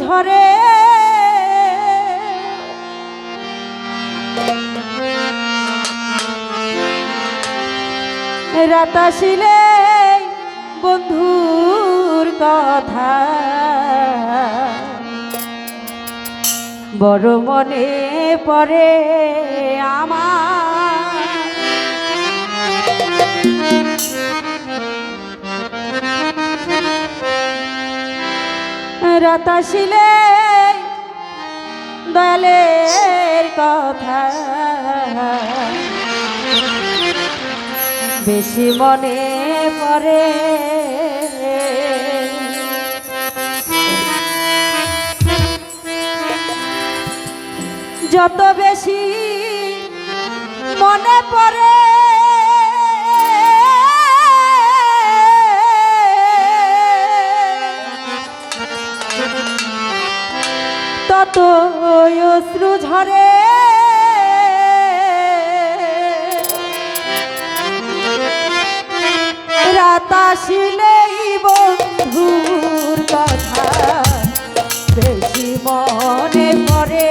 ঝরে। রাতাশিলে বন্ধুর কথা। বড় মনে পড়ে আমার রাতাশিলে দয়ালের কথা। বেশি মনে পড়ে। যত বেশি মনে পড়ে অশ্রু ঝরে। রাত আসিলেই বন্ধুর কথা বেশি মনে পড়ে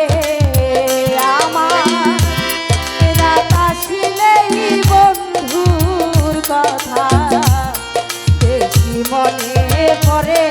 কথা মনে পড়ে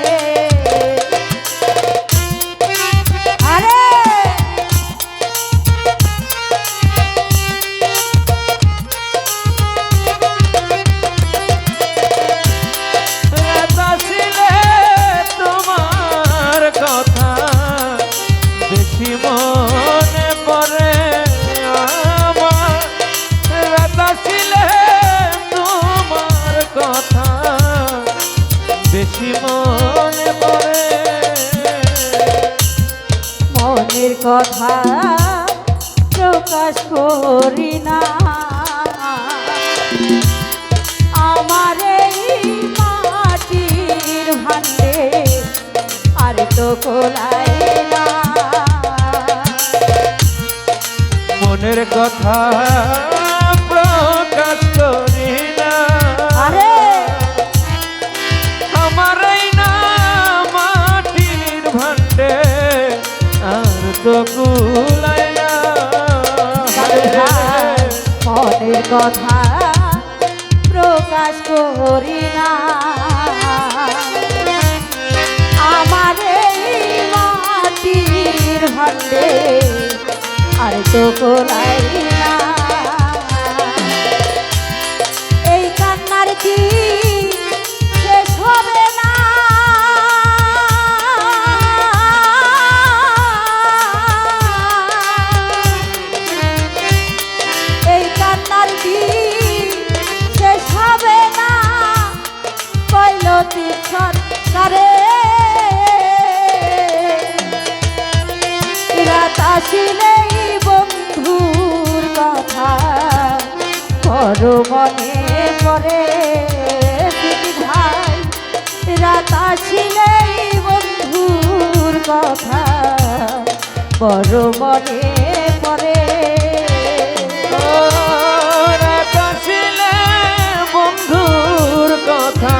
কথা প্রকাশ করি না। আমার এই মাটির ভান্ডে আর তো কোলাই না। মনের কথা মনের কথা প্রকাশ করি না। আমার এই মাটির ভান্ডে আর তো কোলাই না। মনে দিদি ভাই, রাত আসিলেই বন্ধুর কথা। বড় মনে রাতাসিলে বন্ধুর কথা।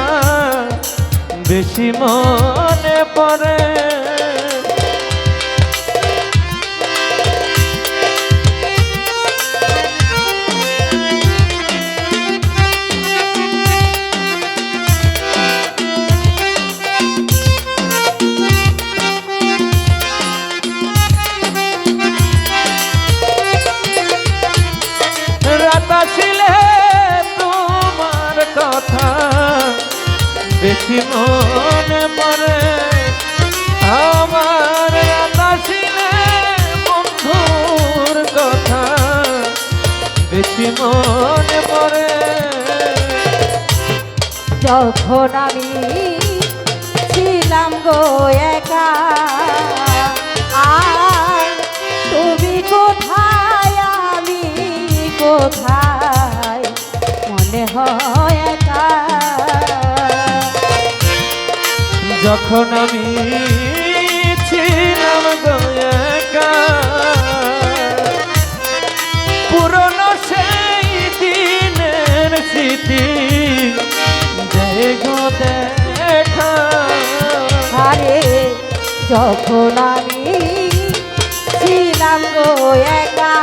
বেশি মনে পড়ে। মনে পড়ে। যখন আমি ছিলাম গো একা প্রীতি। জয় গো দেখা। আরে যখন আমি ছিলাম গো একা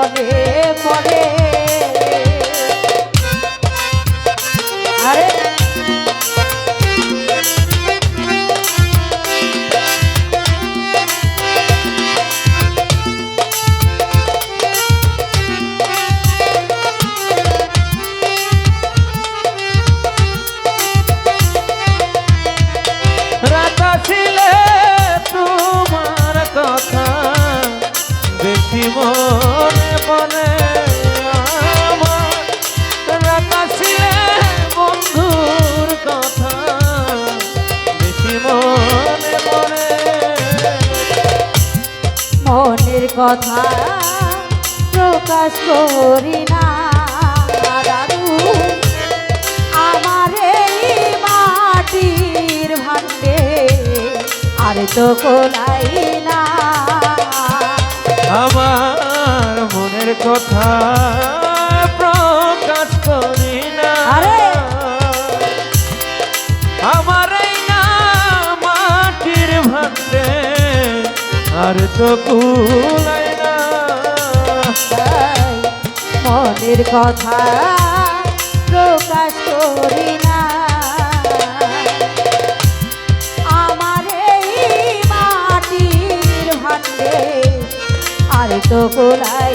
বড় কথা। মনে মনের কথা প্রকাশ করি দাদু আমার মাটির ভান্ডে আর তো কোলাই না। আমার মনের কথা আর তো কুলাই না। মনের কথা প্রকাশ করি না। আমার এই মাটির ভান্ডে আর তো কোলাই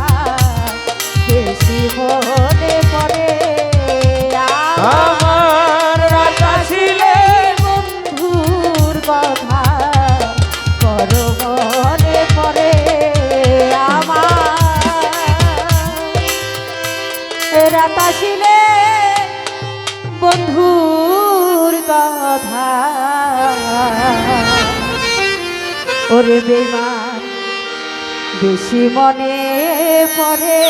রাত আসিলে বন্ধুর কথা। ওরে বেমান বেশি মনে পড়ে।